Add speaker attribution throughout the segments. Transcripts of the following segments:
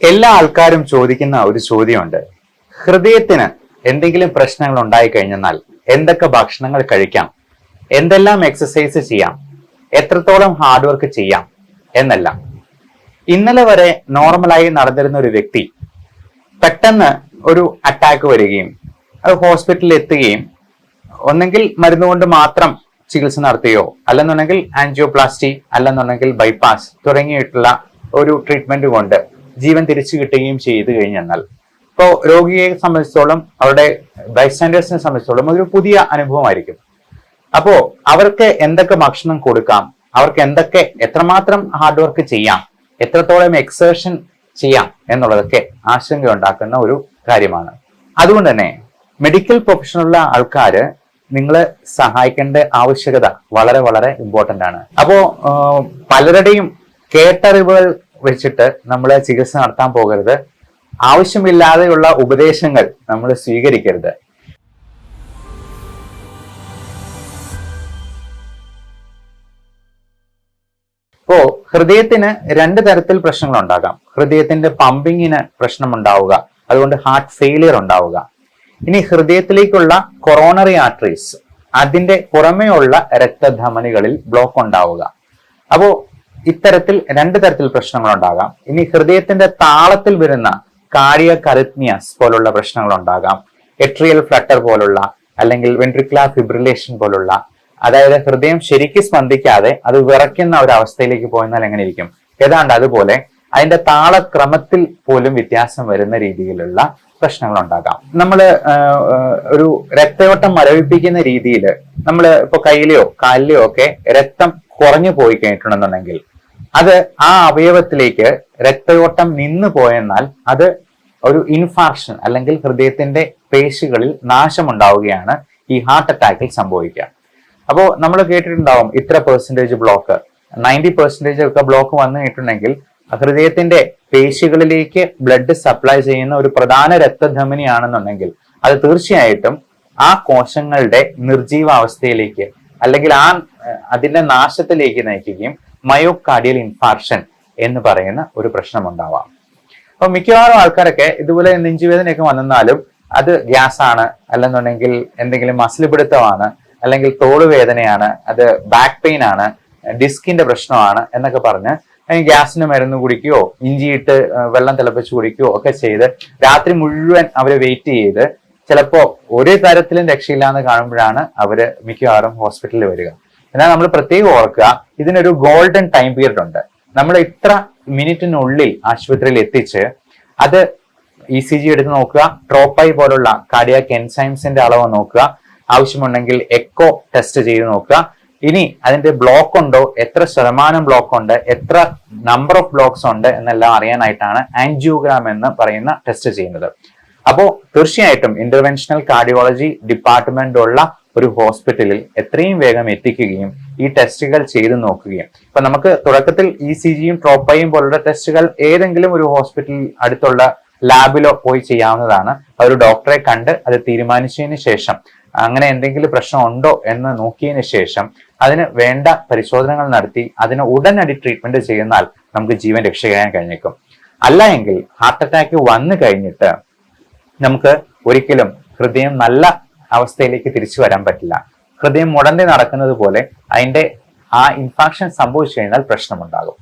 Speaker 1: എല്ലാ ആൾക്കാരും ചോദിക്കുന്ന ഒരു ചോദ്യമുണ്ട്. ഹൃദയത്തിന് എന്തെങ്കിലും പ്രശ്നങ്ങൾ ഉണ്ടായി കഴിഞ്ഞാൽ എന്തൊക്കെ ഭക്ഷണങ്ങൾ കഴിക്കാം? എന്തെല്ലാം എക്സസൈസ് ചെയ്യാം? എത്രത്തോളം ഹാർഡ് വർക്ക് ചെയ്യാം? എന്നെല്ലാം. ഇന്നലെ വരെ നോർമലായി നടന്നിരുന്ന ഒരു വ്യക്തി പെട്ടെന്ന് ഒരു അറ്റാക്ക് വരികയും അത് ഹോസ്പിറ്റലിൽ എത്തുകയും ഒന്നെങ്കിൽ മരുന്ന് കൊണ്ട് മാത്രം ചികിത്സ നടത്തുകയോ അല്ലെന്നുണ്ടെങ്കിൽ ആൻജിയോപ്ലാസ്റ്റി അല്ലെന്നുണ്ടെങ്കിൽ ബൈപ്പാസ് തുടങ്ങിയിട്ടുള്ള ഒരു ട്രീറ്റ്മെന്റ് കൊണ്ട് ജീവൻ തിരിച്ചു കിട്ടുകയും ചെയ്തു കഴിഞ്ഞെന്നാൽ. ഇപ്പോൾ രോഗിയെ സംബന്ധിച്ചോളം അവരുടെ ബൈസ്റ്റാൻഡേഴ്സിനെ സംബന്ധിച്ചോളം ഒരു പുതിയ അനുഭവമായിരിക്കും. അപ്പോൾ അവർക്ക് എന്തൊക്കെ ഭക്ഷണം കൊടുക്കാം? അവർക്ക് എന്തൊക്കെ എത്രമാത്രം ഹാർഡ് വർക്ക് ചെയ്യാം? എത്രത്തോളം എക്സേഷൻ ചെയ്യാം? എന്നുള്ളതൊക്കെ ആശങ്ക ഉണ്ടാക്കുന്ന ഒരു കാര്യമാണ്. അതുകൊണ്ട് തന്നെ മെഡിക്കൽ പ്രൊഫഷനുള്ള ആൾക്കാർ നിങ്ങളെ സഹായിക്കേണ്ട ആവശ്യകത വളരെ വളരെ ഇമ്പോർട്ടന്റ് ആണ്. അപ്പോൾ പലരുടെയും കേട്ടറിവുകൾ വെച്ചിട്ട് നമ്മൾ ചികിത്സ നടത്താൻ പോകരുത്. ആവശ്യമില്ലാതെയുള്ള ഉപദേശങ്ങൾ നമ്മൾ സ്വീകരിക്കരുത്. ഇപ്പോ ഹൃദയത്തിന് രണ്ട് തരത്തിൽ പ്രശ്നങ്ങൾ ഉണ്ടാകാം. ഹൃദയത്തിന്റെ പമ്പിങ്ങിന് പ്രശ്നമുണ്ടാവുക അതുകൊണ്ട് ഹാർട്ട് ഫെയിലിയർ ഉണ്ടാവുക. ഇനി ഹൃദയത്തിലേക്കുള്ള കൊറോണറി ആർട്ടറീസ് അതിന്റെ പുറമേയുള്ള രക്തധമനികളിൽ ബ്ലോക്ക് ഉണ്ടാവുക. അപ്പോ ഇത്തരത്തിൽ രണ്ട് തരത്തിൽ പ്രശ്നങ്ങൾ ഉണ്ടാകാം ഇനി ഹൃദയത്തിന്റെ താളത്തിൽ വരുന്ന കാർഡിയ കറിത്മിയസ് പോലുള്ള പ്രശ്നങ്ങൾ ഉണ്ടാകാം എട്രിയൽ ഫ്ലട്ടർ പോലുള്ള അല്ലെങ്കിൽ വെൻട്രിക്കുലാർ ഫിബ്രിലേഷൻ പോലുള്ള. അതായത് ഹൃദയം ശരിക്ക് സ്പന്ദിക്കാതെ അത് വിറയ്ക്കുന്ന ഒരു അവസ്ഥയിലേക്ക് പോയെന്നാൽ എങ്ങനെ ഇരിക്കും ഏതാണ്ട് അതുപോലെ അതിന്റെ താളക്രമത്തിൽ പോലും വ്യത്യാസം വരുന്ന രീതിയിലുള്ള പ്രശ്നങ്ങൾ ഉണ്ടാകാം നമ്മൾ ഒരു രക്തയോട്ടം മരവിപ്പിക്കുന്ന രീതിയിൽ നമ്മൾ ഇപ്പൊ കയ്യിലെയോ കാലിലെയോ ഒക്കെ രക്തം കുറഞ്ഞു പോയി കഴിഞ്ഞിട്ടുണ്ടെന്നുണ്ടെങ്കിൽ അത് ആ അവയവത്തിലേക്ക് രക്തയോട്ടം നിന്നു പോയെന്നാൽ അത് ഒരു ഇൻഫാർഷൻ അല്ലെങ്കിൽ ഹൃദയത്തിന്റെ പേശികളിൽ നാശമുണ്ടാവുകയാണ് ഈ ഹാർട്ട് അറ്റാക്കിൽ സംഭവിക്കുക. അപ്പോൾ നമ്മൾ കേട്ടിട്ടുണ്ടാവും ഇത്ര പെർസെന്റേജ് ബ്ലോക്ക് നയന്റി പെർസെന്റേജ് ഒക്കെ ബ്ലോക്ക് വന്നു കഴിഞ്ഞിട്ടുണ്ടെങ്കിൽ ഹൃദയത്തിന്റെ പേശികളിലേക്ക് ബ്ലഡ് സപ്ലൈ ചെയ്യുന്ന ഒരു പ്രധാന രക്തധമനിയാണെന്നുണ്ടെങ്കിൽ അത് തീർച്ചയായിട്ടും ആ കോശങ്ങളുടെ നിർജീവാവസ്ഥയിലേക്ക് അല്ലെങ്കിൽ ആ അതിന്റെ നാശത്തിലേക്ക് നയിക്കുകയും മയോകാർഡിയൽ ഇൻഫാർഷൻ എന്ന് പറയുന്ന ഒരു പ്രശ്നം ഉണ്ടാവാം. അപ്പൊ മിക്കവാറും ആൾക്കാരൊക്കെ ഇതുപോലെ നെഞ്ചുവേദനയൊക്കെ വന്നാലും അത് ഗ്യാസ് ആണ് അല്ലെന്നുണ്ടെങ്കിൽ എന്തെങ്കിലും മസിൽ പിടുത്തമാണ് അല്ലെങ്കിൽ തോൾ വേദനയാണ് അത് ബാക്ക് പെയിൻ ആണ് ഡിസ്കിന്റെ പ്രശ്നമാണ് എന്നൊക്കെ പറഞ്ഞ് ഗ്യാസിന് മരുന്ന് കുടിക്കുകയോ ഇഞ്ചിയിട്ട് വെള്ളം തിളപ്പിച്ച് കുടിക്കുകയോ ഒക്കെ ചെയ്ത് രാത്രി മുഴുവൻ അവർ വെയിറ്റ് ചെയ്ത് ചിലപ്പോ ഒരു തരത്തിലും രക്ഷയില്ലാന്ന് കാണുമ്പോഴാണ് അവർ മിക്കവാറും ഹോസ്പിറ്റലിൽ വരിക. എന്നാൽ നമ്മൾ പ്രത്യേകം ഓർക്കുക ഇതിനൊരു ഗോൾഡൻ ടൈം പീരീഡ് ഉണ്ട്. നമ്മൾ ഇത്ര മിനിറ്റിനുള്ളിൽ ആശുപത്രിയിൽ എത്തിച്ച് അത് ഇ സി ജി എടുത്ത് നോക്കുക ട്രോപ്പൈ പോലുള്ള കാർഡിയാക് എൻസൈംസിന്റെ അളവ് നോക്കുക ആവശ്യമുണ്ടെങ്കിൽ എക്കോ ടെസ്റ്റ് ചെയ്ത് നോക്കുക. ഇനി അതിന്റെ ബ്ലോക്ക് ഉണ്ടോ എത്ര ശതമാനം ബ്ലോക്ക് ഉണ്ട് എത്ര നമ്പർ ഓഫ് ബ്ലോക്ക്സ് ഉണ്ട് എന്നെല്ലാം അറിയാനായിട്ടാണ് ആൻജിയോഗ്രാം എന്ന് പറയുന്ന ടെസ്റ്റ് ചെയ്യുന്നത്. അപ്പോൾ തീർച്ചയായിട്ടും ഇന്റർവെൻഷണൽ കാർഡിയോളജി ഡിപ്പാർട്ട്മെന്റ് ഉള്ള ഒരു ഹോസ്പിറ്റലിൽ എത്രയും വേഗം എത്തിക്കുകയും ഈ ടെസ്റ്റുകൾ ചെയ്തു നോക്കുകയും. ഇപ്പൊ നമുക്ക് തുടക്കത്തിൽ ഇ സി ജിയും ട്രോപ്പയും പോലുള്ള ടെസ്റ്റുകൾ ഏതെങ്കിലും ഒരു ഹോസ്പിറ്റലിൽ അടുത്തുള്ള ലാബിലോ പോയി ചെയ്യാവുന്നതാണ്. ഒരു ഡോക്ടറെ കണ്ട് അത് തീരുമാനിച്ചതിന് ശേഷം അങ്ങനെ എന്തെങ്കിലും പ്രശ്നം ഉണ്ടോ എന്ന് നോക്കിയതിന് ശേഷം അതിന് വേണ്ട പരിശോധനകൾ നടത്തി അതിന് ഉടനടി ട്രീറ്റ്മെന്റ് ചെയ്യുന്നാൽ നമുക്ക് ജീവൻ രക്ഷിക്കാൻ കഴിഞ്ഞേക്കും. അല്ല എങ്കിൽ ഹാർട്ട് അറ്റാക്ക് വന്നു കഴിഞ്ഞിട്ട് നമുക്ക് ഒരിക്കലും ഹൃദയം നല്ല അവസ്ഥയിലേക്ക് തിരിച്ചു വരാൻ പറ്റില്ല. ഹൃദയം മുടന്തി നടക്കുന്നത് പോലെ അതിന്റെ ആ ഇൻഫാക്ഷൻ സംഭവിച്ചു കഴിഞ്ഞാൽ പ്രശ്നമുണ്ടാകും.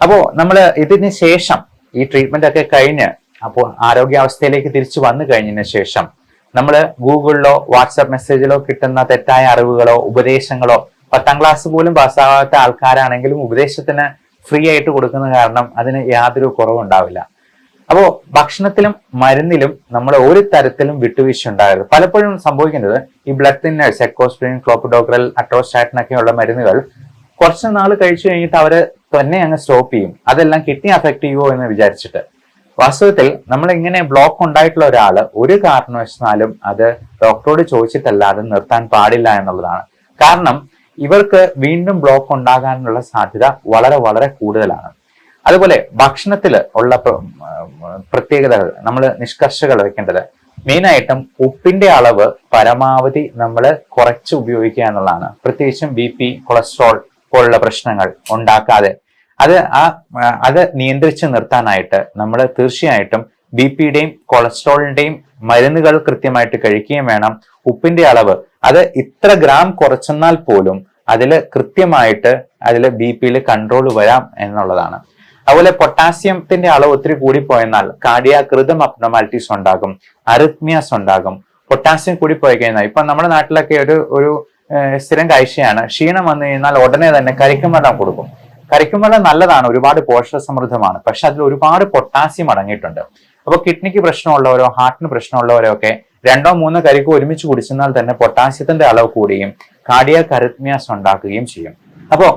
Speaker 1: അപ്പോൾ നമ്മൾ ഇതിന് ശേഷം ഈ ട്രീറ്റ്മെന്റ് ഒക്കെ കഴിഞ്ഞ് അപ്പോൾ ആരോഗ്യാവസ്ഥയിലേക്ക് തിരിച്ചു വന്നു കഴിഞ്ഞതിന് ശേഷം നമ്മൾ ഗൂഗിളിലോ വാട്സാപ്പ് മെസ്സേജിലോ കിട്ടുന്ന തെറ്റായ അറിവുകളോ ഉപദേശങ്ങളോ പത്താം ക്ലാസ് പോലും പാസ്സാകാത്ത ആൾക്കാരാണെങ്കിലും ഉപദേശത്തിന് ഫ്രീ ആയിട്ട് കൊടുക്കുന്ന കാരണം അതിന് യാതൊരു കുറവുണ്ടാവില്ല. അപ്പോ ഭക്ഷണത്തിലും മരുന്നിലും നമ്മൾ ഒരു തരത്തിലും വിട്ടുവീഴ്ച ഉണ്ടാകരുത് പലപ്പോഴും സംഭവിക്കുന്നത് ഈ blood thinners Ecosprin clopidogrel atorvastatin ഒക്കെയുള്ള മരുന്നുകൾ കുറച്ച് നാൾ കഴിച്ചു കഴിഞ്ഞിട്ട് അവർ തന്നെ അങ്ങ് സ്റ്റോപ്പ് ചെയ്യും. അതെല്ലാം കിഡ്നി അഫക്ട് ചെയ്യുമോ എന്ന് വിചാരിച്ചിട്ട്. വാസ്തവത്തിൽ നമ്മൾ ഇങ്ങനെ ബ്ലോക്ക് ഉണ്ടായിട്ടുള്ള ഒരാൾ ഒരു കാരണവശാലും അത് ഡോക്ടറോട് ചോദിച്ചിട്ടല്ലാതെ നിർത്താൻ പാടില്ല എന്നുള്ളതാണ്. കാരണം ഇവർക്ക് വീണ്ടും ബ്ലോക്ക് ഉണ്ടാകാനുള്ള സാധ്യത വളരെ വളരെ കൂടുതലാണ്. അതുപോലെ ഭക്ഷണത്തിൽ ഉള്ള പ്രത്യേകതകൾ നമ്മൾ നിഷ്കർഷകൾ വെക്കേണ്ടത്. മെയിനായിട്ടും ഉപ്പിന്റെ അളവ് പരമാവധി നമ്മൾ കുറച്ച് ഉപയോഗിക്കുക എന്നുള്ളതാണ്. പ്രത്യേകിച്ചും ബി പി കൊളസ്ട്രോൾ പോലുള്ള പ്രശ്നങ്ങൾ ഉണ്ടാക്കാതെ. അത് ആ അത് നിയന്ത്രിച്ച് നിർത്താനായിട്ട് നമ്മൾ തീർച്ചയായിട്ടും ബി പിയുടെയും കൊളസ്ട്രോളിന്റെയും മരുന്നുകൾ കൃത്യമായിട്ട് കഴിക്കുകയും വേണം. ഉപ്പിന്റെ അളവ് അത് ഇത്ര ഗ്രാം കുറച്ചെന്നാൽ പോലും അതിൽ കൃത്യമായിട്ട് അതിൽ ബി പിയിൽ കൺട്രോൾ വരാം എന്നുള്ളതാണ്. അതുപോലെ പൊട്ടാസ്യത്തിന്റെ അളവ് ഒത്തിരി കൂടിപ്പോയെന്നാൽ കാർഡിയാക് റിതം അബ്നോമാലിറ്റീസ് ഉണ്ടാകും അറിത്മിയാസ് ഉണ്ടാകും. പൊട്ടാസ്യം കൂടിപ്പോയി കഴിഞ്ഞാൽ ഇപ്പൊ നമ്മുടെ നാട്ടിലൊക്കെ ഒരു ഒരു സ്ഥിരം കാഴ്ചയാണ്. ക്ഷീണം വന്നു കഴിഞ്ഞാൽ ഉടനെ തന്നെ വെള്ളം കൊടുക്കും. കരിക്കും വെള്ളം നല്ലതാണ് ഒരുപാട് പോഷക സമൃദ്ധമാണ് പക്ഷെ അതിൽ ഒരുപാട് പൊട്ടാസ്യം അടങ്ങിയിട്ടുണ്ട്. അപ്പൊ കിഡ്നിക്ക് പ്രശ്നമുള്ളവരോ ഹാർട്ടിന് പ്രശ്നമുള്ളവരോ ഒക്കെ രണ്ടോ മൂന്നോ കരിക്ക് ഒരുമിച്ച് കുടിച്ചെന്നാൽ തന്നെ പൊട്ടാസ്യത്തിന്റെ അളവ് കൂടുകയും കാർഡിയാ അറിത്മിയാസ് ഉണ്ടാക്കുകയും ചെയ്യും. അപ്പോ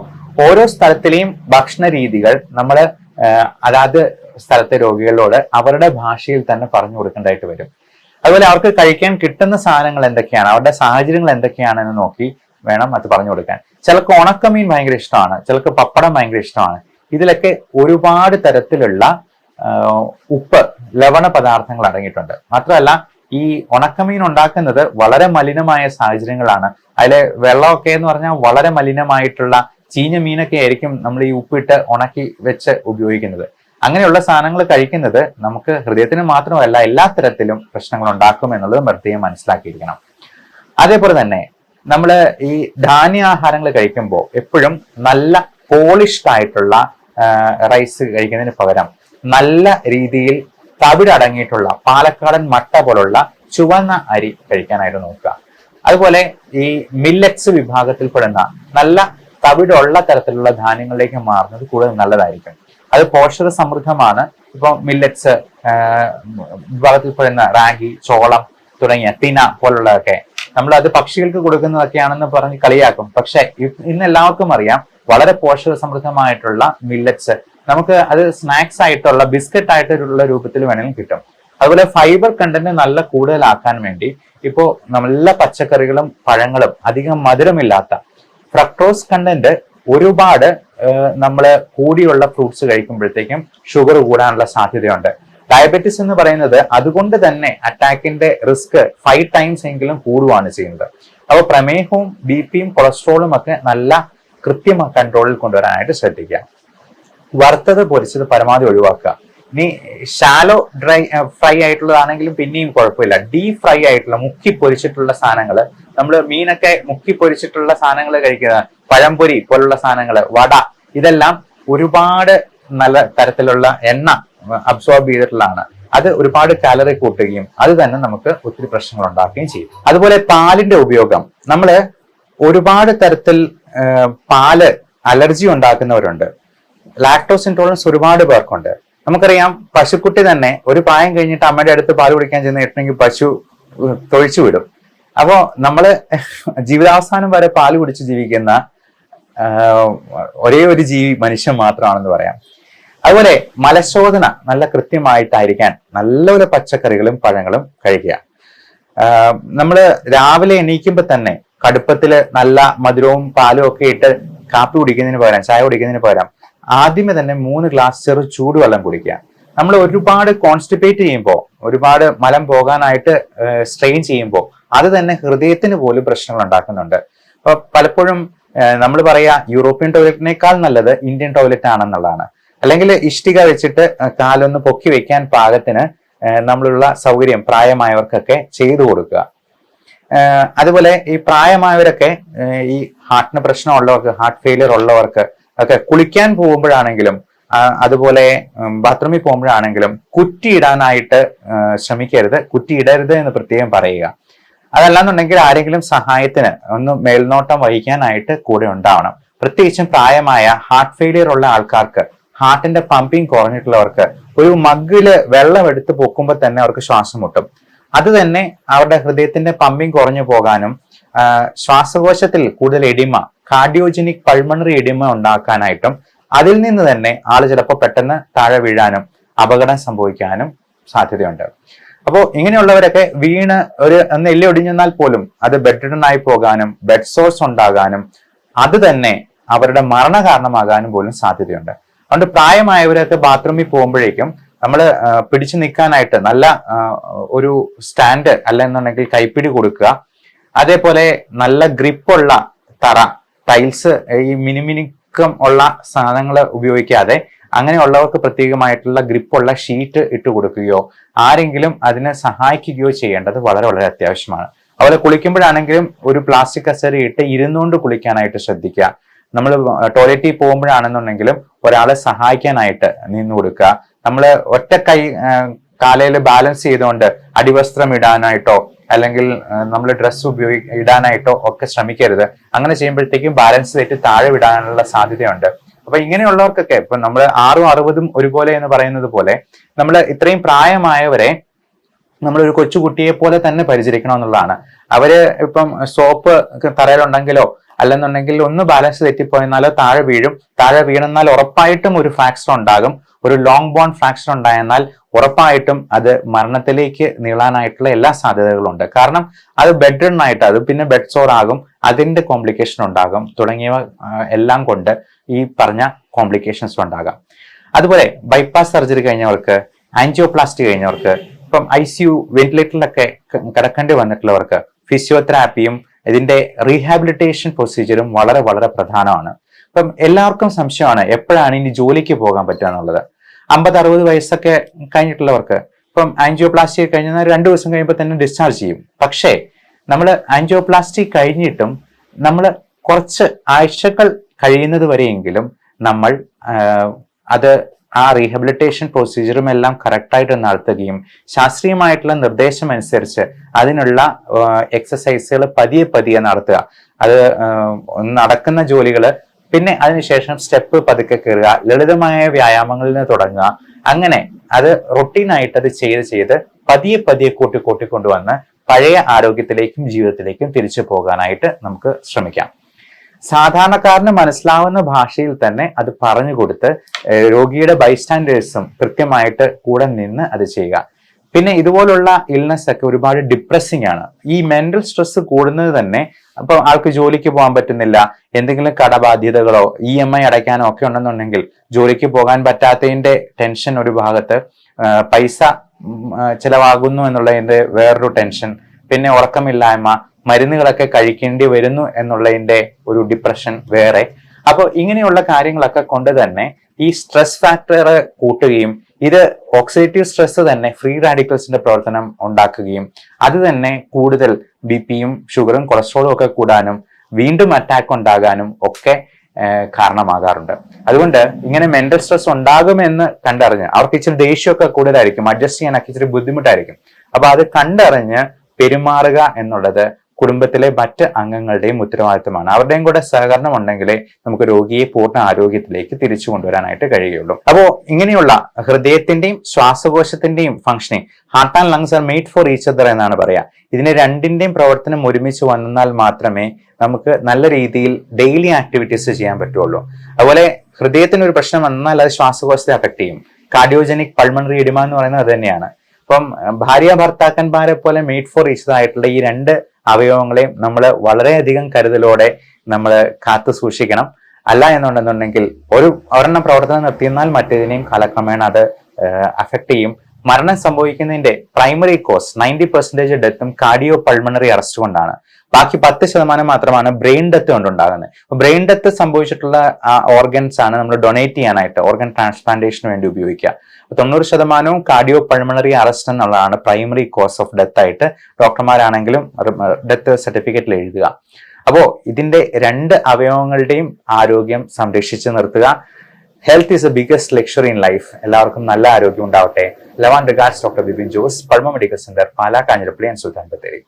Speaker 1: ഓരോ സ്ഥലത്തിലെയും ഭക്ഷണ രീതികൾ നമ്മൾ അതാത് സ്ഥലത്തെ രോഗികളോട് അവരുടെ ഭാഷയിൽ തന്നെ പറഞ്ഞു കൊടുക്കേണ്ടതായിട്ട് വരും. അതുപോലെ അവർക്ക് കഴിക്കാൻ കിട്ടുന്ന സാധനങ്ങൾ എന്തൊക്കെയാണ്? അവരുടെ സാഹചര്യങ്ങൾ എന്തൊക്കെയാണെന്ന് നോക്കി വേണം അത് പറഞ്ഞു കൊടുക്കാൻ. ചിലർക്ക് ഉണക്കമീൻ ഭയങ്കര ഇഷ്ടമാണ് ചിലർക്ക് പപ്പടം ഭയങ്കര ഇഷ്ടമാണ്. ഇതിലൊക്കെ ഒരുപാട് തരത്തിലുള്ള ഉപ്പ് ലവണ പദാർത്ഥങ്ങൾ അടങ്ങിയിട്ടുണ്ട്. മാത്രമല്ല ഈ ഉണക്കമീൻ ഉണ്ടാക്കുന്നത് വളരെ മലിനമായ സാഹചര്യങ്ങളാണ്. അതിലെ വെള്ളമൊക്കെ എന്ന് പറഞ്ഞാൽ വളരെ മലിനമായിട്ടുള്ള ചീഞ്ഞ മീനൊക്കെ ആയിരിക്കും നമ്മൾ ഈ ഉപ്പിട്ട് ഉണക്കി വെച്ച് ഉപയോഗിക്കുന്നത്. അങ്ങനെയുള്ള സാധനങ്ങൾ കഴിക്കുന്നത് നമുക്ക് ഹൃദയത്തിന് മാത്രമല്ല എല്ലാ തരത്തിലും പ്രശ്നങ്ങൾ ഉണ്ടാക്കും എന്നുള്ളത് പ്രത്യേകം മനസ്സിലാക്കിയിരിക്കണം. അതേപോലെ തന്നെ നമ്മൾ ഈ ധാന്യാഹാരങ്ങൾ കഴിക്കുമ്പോൾ എപ്പോഴും നല്ല പോളിഷ്ഡ് ആയിട്ടുള്ള റൈസ് കഴിക്കുന്നതിന് പകരം നല്ല രീതിയിൽ തവിടടങ്ങിയിട്ടുള്ള പാലക്കാടൻ മട്ട പോലുള്ള ചുവന്ന അരി കഴിക്കാനായിട്ട് നോക്കുക. അതുപോലെ ഈ മില്ലറ്റ്സ് വിഭാഗത്തിൽപ്പെടുന്ന നല്ല തവിടുള്ള തരത്തിലുള്ള ധാന്യങ്ങളിലേക്ക് മാറുന്നത് കൂടുതൽ നല്ലതായിരിക്കും. അത് പോഷക സമൃദ്ധമാണ് ഇപ്പൊ മില്ലറ്റ്സ് വിഭാഗത്തിൽ പറയുന്ന റാഗി ചോളം തുടങ്ങിയ തിന പോലുള്ളതൊക്കെ. നമ്മൾ അത് പക്ഷികൾക്ക് കൊടുക്കുന്നതൊക്കെയാണെന്ന് പറഞ്ഞ് കളിയാക്കും. പക്ഷെ ഇന്ന് എല്ലാവർക്കും അറിയാം വളരെ പോഷക സമൃദ്ധമായിട്ടുള്ള മില്ലറ്റ്സ് നമുക്ക് അത് സ്നാക്സ് ആയിട്ടുള്ള ബിസ്ക്കറ്റ് ആയിട്ടുള്ള രൂപത്തിൽ വേണമെങ്കിലും കിട്ടും. അതുപോലെ ഫൈബർ കണ്ടന്റ് നല്ല കൂടുതലാക്കാൻ വേണ്ടി ഇപ്പോ നല്ല പച്ചക്കറികളും പഴങ്ങളും അധികം മധുരമില്ലാത്ത ഫ്രക്ടോസ് കണ്ടന്റ് ഒരുപാട് നമ്മൾ കൂടിയുള്ള ഫ്രൂട്ട്സ് കഴിക്കുമ്പോഴത്തേക്കും ഷുഗർ കൂടാനുള്ള സാധ്യതയുണ്ട്. ഡയബറ്റിസ് എന്ന് പറയുന്നത് അതുകൊണ്ട് തന്നെ അറ്റാക്കിന്റെ റിസ്ക് ഫൈവ് ടൈംസ് എങ്കിലും കൂടുവാണ് ചെയ്യുന്നത്. അപ്പോൾ പ്രമേഹവും ബി പിയും കൊളസ്ട്രോളും ഒക്കെ നല്ല കൃത്യമായി കൺട്രോളിൽ കൊണ്ടുവരാനായിട്ട് ശ്രദ്ധിക്കുക. വറുത്തത് പൊരിച്ചത് പരമാവധി ഒഴിവാക്കുക. ഇനി ഷാലോ ഡ്രൈ ഫ്രൈ ആയിട്ടുള്ളതാണെങ്കിലും പിന്നെയും കുഴപ്പമില്ല. ഡീപ് ഫ്രൈ ആയിട്ടുള്ള മുക്കി പൊരിച്ചിട്ടുള്ള സാധനങ്ങൾ നമ്മൾ മീനൊക്കെ മുക്കി പൊരിച്ചിട്ടുള്ള സാധനങ്ങൾ കഴിക്കുന്ന പഴംപൊരി പോലുള്ള സാധനങ്ങൾ വട ഇതെല്ലാം ഒരുപാട് നല്ല തരത്തിലുള്ള എണ്ണ അബ്സോർബ് ചെയ്തിട്ടുള്ളതാണ്. അത് ഒരുപാട് കാലറി കൂട്ടുകയും അത് തന്നെ നമുക്ക് ഒത്തിരി പ്രശ്നങ്ങൾ ഉണ്ടാക്കുകയും ചെയ്യും. അതുപോലെ പാലിന്റെ ഉപയോഗം. നമ്മൾ ഒരുപാട് തരത്തിൽ പാൽ അലർജി ഉണ്ടാക്കുന്നവരുണ്ട്. ലാക്ടോസ് ഇൻട്രോളൻസ് ഒരുപാട് പേർക്കുണ്ട്. നമുക്കറിയാം പശുക്കുട്ടി തന്നെ ഒരു പ്രായം കഴിഞ്ഞിട്ട് അമ്മയുടെ അടുത്ത് പാൽ കുടിക്കാൻ ചെന്ന് കിട്ടണമെങ്കിൽ പശു തൊഴിച്ചു വിടും. അപ്പോ നമ്മൾ ജീവിതാവസാനം വരെ പാൽ കുടിച്ച് ജീവിക്കുന്ന ഒരേ ഒരു ജീവി മനുഷ്യൻ മാത്രമാണെന്ന് പറയാം. അതുപോലെ മലശോധന നല്ല കൃത്യമായിട്ടായിരിക്കാൻ നല്ലപോലെ പച്ചക്കറികളും പഴങ്ങളും കഴിക്കുക. നമ്മൾ രാവിലെ എണീക്കുമ്പോൾ തന്നെ കടുപ്പത്തിൽ നല്ല മധുരവും പാലും ഒക്കെ ഇട്ട് കാപ്പി കുടിക്കുന്നതിന് പകരം ചായ കുടിക്കുന്നതിന് പകരം ആദ്യമേ തന്നെ മൂന്ന് ഗ്ലാസ് ചെറു ചൂടുവെള്ളം കുടിക്കുക. നമ്മൾ ഒരുപാട് കോൺസ്റ്റിപ്പേറ്റ് ചെയ്യുമ്പോൾ ഒരുപാട് മലം പോകാനായിട്ട് സ്ട്രെയിൻ ചെയ്യുമ്പോൾ അത് തന്നെ ഹൃദയത്തിന് പോലും പ്രശ്നങ്ങൾ ഉണ്ടാക്കുന്നുണ്ട്. അപ്പൊ പലപ്പോഴും നമ്മൾ പറയാ യൂറോപ്യൻ ടോയ്ലറ്റിനേക്കാൾ നല്ലത് ഇന്ത്യൻ ടോയ്ലറ്റ് ആണെന്നുള്ളതാണ് അല്ലെങ്കിൽ ഇഷ്ടിക വെച്ചിട്ട് കാലൊന്ന് പൊക്കി വെക്കാൻ പാകത്തിന് നമ്മളുള്ള സൗകര്യം പ്രായമായവർക്കൊക്കെ ചെയ്തു കൊടുക്കുക. അതുപോലെ ഈ പ്രായമായവരൊക്കെ ഈ ഹാർട്ടിന് പ്രശ്നമുള്ളവർക്ക് ഹാർട്ട് ഫെയിലിയർ ഉള്ളവർക്ക് ഒക്കെ കുളിക്കാൻ പോകുമ്പോഴാണെങ്കിലും അതുപോലെ ബാത്റൂമിൽ പോകുമ്പോഴാണെങ്കിലും കുറ്റിയിടാനായിട്ട് ശ്രമിക്കരുത്. കുറ്റിയിടരുത് എന്ന് പ്രത്യേകം പറയുക. അതല്ലാന്നുണ്ടെങ്കിൽ ആരെങ്കിലും സഹായത്തിന് ഒന്ന് മേൽനോട്ടം വഹിക്കാനായിട്ട് കൂടെ ഉണ്ടാവണം. പ്രത്യേകിച്ചും പ്രായമായ ഹാർട്ട് ഫെയിലിയർ ഉള്ള ആൾക്കാർക്ക് ഹാർട്ടിന്റെ പമ്പിങ് കുറഞ്ഞിട്ടുള്ളവർക്ക് ഒരു മഗ്ഗിൽ വെള്ളം എടുത്ത് പൊക്കുമ്പോൾ തന്നെ അവർക്ക് ശ്വാസം മുട്ടും. അത് തന്നെ അവരുടെ ഹൃദയത്തിന്റെ പമ്പിങ് കുറഞ്ഞു പോകാനും ശ്വാസകോശത്തിൽ കൂടുതൽ എഡിമ കാർഡിയോജനിക് പൾമണറി എഡിമ ഉണ്ടാക്കാനായിട്ടും അതിൽ നിന്ന് തന്നെ ആൾ ചിലപ്പോൾ പെട്ടെന്ന് താഴെ വീഴാനും അപകടം സംഭവിക്കാനും സാധ്യതയുണ്ട്. അപ്പോൾ ഇങ്ങനെയുള്ളവരൊക്കെ വീണ് ഒരു ഒന്ന് എല്ലി ഒടിഞ്ഞെന്നാൽ പോലും അത് ബെഡ് പോകാനും ബെഡ് സോഴ്സ് ഉണ്ടാകാനും അത് തന്നെ അവരുടെ മരണ കാരണമാകാനും പോലും സാധ്യതയുണ്ട്. അതുകൊണ്ട് പ്രായമായവരൊക്കെ ബാത്റൂമിൽ പോകുമ്പോഴേക്കും നമ്മൾ പിടിച്ചു നിൽക്കാനായിട്ട് നല്ല ഒരു സ്റ്റാൻഡ് അല്ല എന്നുണ്ടെങ്കിൽ കൈപ്പിടി കൊടുക്കുക. അതേപോലെ നല്ല ഗ്രിപ്പുള്ള തറ ടൈൽസ് ഈ മിനി മിനി ഉള്ള സാധനങ്ങൾ ഉപയോഗിക്കാതെ അങ്ങനെയുള്ളവർക്ക് പ്രത്യേകമായിട്ടുള്ള ഗ്രിപ്പുള്ള ഷീറ്റ് ഇട്ട് കൊടുക്കുകയോ ആരെങ്കിലും അതിനെ സഹായിക്കുകയോ ചെയ്യേണ്ടത് വളരെ വളരെ അത്യാവശ്യമാണ്. അതുപോലെ കുളിക്കുമ്പോഴാണെങ്കിലും ഒരു പ്ലാസ്റ്റിക് കസേര ഇട്ട് ഇരുന്നുകൊണ്ട് കുളിക്കാനായിട്ട് ശ്രദ്ധിക്കുക. നമ്മൾ ടോയ്ലറ്റിൽ പോകുമ്പോഴാണെന്നുണ്ടെങ്കിലും ഒരാളെ സഹായിക്കാനായിട്ട് നിന്ന് കൊടുക്കുക. നമ്മൾ ഒറ്റ കൈ കാലയിൽ ബാലൻസ് ചെയ്തുകൊണ്ട് അടിവസ്ത്രം ഇടാനായിട്ടോ അല്ലെങ്കിൽ നമ്മൾ ഡ്രസ്സ് ഉപയോഗി ഇടാനായിട്ടോ ഒക്കെ ശ്രമിക്കരുത്. അങ്ങനെ ചെയ്യുമ്പോഴത്തേക്കും ബാലൻസ് തെറ്റി താഴെ വിടാനുള്ള സാധ്യതയുണ്ട്. അപ്പൊ ഇങ്ങനെയുള്ളവർക്കൊക്കെ ഇപ്പൊ നമ്മൾ ആറും അറുപതും ഒരുപോലെ എന്ന് പറയുന്നത് പോലെ നമ്മൾ ഇത്രയും പ്രായമായവരെ നമ്മൾ ഒരു കൊച്ചുകുട്ടിയെ പോലെ തന്നെ പരിചരിക്കണം എന്നുള്ളതാണ് അവർ ഇപ്പം സോപ്പ് തറയിലുണ്ടെങ്കിലോ അല്ലെന്നുണ്ടെങ്കിൽ ഒന്ന് ബാലൻസ് തെറ്റിപ്പോയെന്നാലോ താഴെ വീഴും. താഴെ വീണെന്നാൽ ഉറപ്പായിട്ടും ഒരു ഫ്രാക്ചർ ഉണ്ടാകും. ഒരു ലോങ് ബോൺ ഫ്രാക്ചർ ഉണ്ടായെന്നാൽ ഉറപ്പായിട്ടും അത് മരണത്തിലേക്ക് നീളാനായിട്ടുള്ള എല്ലാ സാധ്യതകളും ഉണ്ട്. കാരണം അത് ബെഡ് ആയിട്ട് അത് പിന്നെ ബെഡ് സോർ ആകും. അതിന്റെ കോംപ്ലിക്കേഷൻ ഉണ്ടാകും. തുടങ്ങിയവ എല്ലാം കൊണ്ട് ഈ പറഞ്ഞ കോംപ്ലിക്കേഷൻസ് ഉണ്ടാകാം. അതുപോലെ ബൈപ്പാസ് സർജറി കഴിഞ്ഞവർക്ക് ആൻജിയോപ്ലാസ്റ്റി കഴിഞ്ഞവർക്ക് ഇപ്പം ഐ സി യു വെന്റിലേറ്ററിലൊക്കെ കിടക്കേണ്ടി വന്നിട്ടുള്ളവർക്ക് ഫിസിയോതെറാപ്പിയും ഇതിന്റെ റീഹാബിലിറ്റേഷൻ പ്രൊസീജിയറും വളരെ വളരെ പ്രധാനമാണ്. ഇപ്പം എല്ലാവർക്കും സംശയമാണ് എപ്പോഴാണ് ഇനി ജോലിക്ക് പോകാൻ പറ്റുക എന്നുള്ളത് അമ്പത് അറുപത് വയസ്സൊക്കെ കഴിഞ്ഞിട്ടുള്ളവർക്ക് ഇപ്പം ആൻജിയോപ്ലാസ്റ്റി കഴിഞ്ഞാൽ രണ്ട് ദിവസം കഴിയുമ്പോൾ തന്നെ ഡിസ്ചാർജ് ചെയ്യും. പക്ഷേ നമ്മൾ ആൻജിയോപ്ലാസ്റ്റി കഴിഞ്ഞിട്ടും നമ്മൾ കുറച്ച് ആഴ്ചകൾ കഴിയുന്നത് വരെയെങ്കിലും നമ്മൾ അത് ആ റീഹബിലിറ്റേഷൻ പ്രൊസീജിയറും എല്ലാം കറക്റ്റായിട്ട് നടത്തുകയും ശാസ്ത്രീയമായിട്ടുള്ള നിർദ്ദേശം അനുസരിച്ച് അതിനുള്ള എക്സസൈസുകൾ പതിയെ പതിയെ നടത്തുക. അത് നടക്കുന്ന ജോലികൾ പിന്നെ അതിനുശേഷം സ്റ്റെപ്പ് പതുക്കെ കയറുക ലളിതമായ വ്യായാമങ്ങളിൽ നിന്ന് തുടങ്ങുക. അങ്ങനെ അത് റൊട്ടീനായിട്ട് അത് ചെയ്ത് ചെയ്ത് പതിയെ പതിയെ കൂട്ടി കൂട്ടിക്കൊണ്ടുവന്ന് പഴയ ആരോഗ്യത്തിലേക്കും ജീവിതത്തിലേക്കും തിരിച്ചു പോകാനായിട്ട് നമുക്ക് ശ്രമിക്കാം. സാധാരണക്കാരന് മനസ്സിലാവുന്ന ഭാഷയിൽ തന്നെ അത് പറഞ്ഞു കൊടുത്ത് രോഗിയുടെ ബൈസ്റ്റാൻഡേഴ്സും കൃത്യമായിട്ട് കൂടെ നിന്ന് അത് ചെയ്യുക. പിന്നെ ഇതുപോലുള്ള ഇൽനെസ് ഒക്കെ ഒരുപാട് ഡിപ്രസിംഗ് ആണ്. ഈ മെന്റൽ സ്ട്രെസ് കൂടുന്നത് തന്നെ അപ്പൊ ആൾക്ക് ജോലിക്ക് പോകാൻ പറ്റുന്നില്ല എന്തെങ്കിലും കടബാധ്യതകളോ ഇ എം ഐ അടയ്ക്കാനോ ഒക്കെ ഉണ്ടെന്നുണ്ടെങ്കിൽ ജോലിക്ക് പോകാൻ പറ്റാത്തതിന്റെ ടെൻഷൻ ഒരു ഭാഗത്ത് പൈസ ചിലവാകുന്നു എന്നുള്ളതിന്റെ വേറൊരു ടെൻഷൻ പിന്നെ ഉറക്കമില്ലായ്മ മരുന്നുകളൊക്കെ കഴിക്കേണ്ടി വരുന്നു എന്നുള്ളതിന്റെ ഒരു ഡിപ്രഷൻ വേറെ. അപ്പോൾ ഇങ്ങനെയുള്ള കാര്യങ്ങളൊക്കെ കൊണ്ട് തന്നെ ഈ സ്ട്രെസ് ഫാക്ടർ കൂട്ടുകയും ഇത് ഓക്സിഡേറ്റീവ് സ്ട്രെസ് തന്നെ ഫ്രീ റാഡിക്കൽസിന്റെ പ്രവർത്തനം ഉണ്ടാക്കുകയും അത് തന്നെ കൂടുതൽ ബി പിയും ഷുഗറും കൊളസ്ട്രോളും ഒക്കെ കൂടാനും വീണ്ടും അറ്റാക്ക് ഉണ്ടാകാനും ഒക്കെ കാരണമാകാറുണ്ട്. അതുകൊണ്ട് ഇങ്ങനെ മെന്റൽ സ്ട്രെസ് ഉണ്ടാകുമെന്ന് കണ്ടറിഞ്ഞ് അവർക്ക് ഇച്ചിരി ദേഷ്യമൊക്കെ കൂടുതലായിരിക്കും അഡ്ജസ്റ്റ് ചെയ്യാനൊക്കെ ഇച്ചിരി ബുദ്ധിമുട്ടായിരിക്കും. അപ്പൊ അത് കണ്ടറിഞ്ഞ് പെരുമാറുക എന്നുള്ളത് കുടുംബത്തിലെ മറ്റ് അംഗങ്ങളുടെയും ഉത്തരവാദിത്തമാണ് അവരുടെയും കൂടെ സഹകരണം ഉണ്ടെങ്കിലേ നമുക്ക് രോഗിയെ പൂർണ ആരോഗ്യത്തിലേക്ക് തിരിച്ചു കൊണ്ടുവരാനായിട്ട് കഴിയുള്ളൂ അപ്പോൾ ഇങ്ങനെയുള്ള ഹൃദയത്തിന്റെയും ശ്വാസകോശത്തിന്റെയും functioning heart and lungs are made for each എന്നാണ് പറയാ. ഇതിനെ രണ്ടിന്റെയും പ്രവർത്തനം ഒരുമിച്ച് വന്നാൽ മാത്രമേ നമുക്ക് നല്ല രീതിയിൽ ഡെയിലി ആക്ടിവിറ്റീസ് ചെയ്യാൻ പറ്റുള്ളൂ. അതുപോലെ ഹൃദയത്തിന് ഒരു പ്രശ്നം വന്നാൽ അത് ശ്വാസകോശത്തെ അഫക്ട് ചെയ്യും. കാർഡിയോജനിക് പൾമണറി ഇടിമ എന്ന് പറയുന്നത് അത് തന്നെയാണ്. അപ്പം ഭാര്യ ഭർത്താക്കന്മാരെ പോലെ മെയ്ഡ് ഫോർ ഈച്ചതായിട്ടുള്ള ഈ രണ്ട് അവയവങ്ങളെയും നമ്മൾ വളരെയധികം കരുതലോടെ നമ്മൾ കാത്തു സൂക്ഷിക്കണം. അല്ല എന്നുണ്ടെന്നുണ്ടെങ്കിൽ ഒരു ഒരെണ്ണം പ്രവർത്തനം നിർത്തിയെന്നാൽ മറ്റേതിനെയും കാലക്രമേണ അത് അഫക്ട് ചെയ്യും. മരണം സംഭവിക്കുന്നതിന്റെ പ്രൈമറി കോസ് നയന്റി പെർസെന്റേജ് ഡെത്തും കാർഡിയോ പൾമണറി അറസ്റ്റ് കൊണ്ടാണ്. ബാക്കി പത്ത് ശതമാനം മാത്രമാണ് ബ്രെയിൻ ഡെത്ത് കൊണ്ടുണ്ടാകുന്നത്. ബ്രെയിൻ ഡെത്ത് സംഭവിച്ചിട്ടുള്ള ഓർഗൻസ് ആണ് നമ്മൾ ഡൊണേറ്റ് ചെയ്യാനായിട്ട് ഓർഗൻ ട്രാൻസ്പ്ലാന്റേഷന് വേണ്ടി ഉപയോഗിക്കുക. തൊണ്ണൂറ് ശതമാനവും കാർഡിയോ പൾമണറി അറസ്റ്റ് എന്നുള്ളതാണ് പ്രൈമറി കോസ് ഓഫ് ഡെത്ത് ആയിട്ട് ഡോക്ടർമാരാണെങ്കിലും ഡെത്ത് സർട്ടിഫിക്കറ്റിൽ എഴുതുക. അപ്പോൾ ഇതിന്റെ രണ്ട് അവയവങ്ങളുടെയും ആരോഗ്യം സംരക്ഷിച്ചു നിർത്തുക. Health is a biggest luxury in life എല്ലാവർക്കും നല്ല ആരോഗ്യം ഉണ്ടാവട്ടെ. ലവാൻ regards doctor Bibin Jose Pulma medical centre Pala Kanjirappally and Sultan Bathery.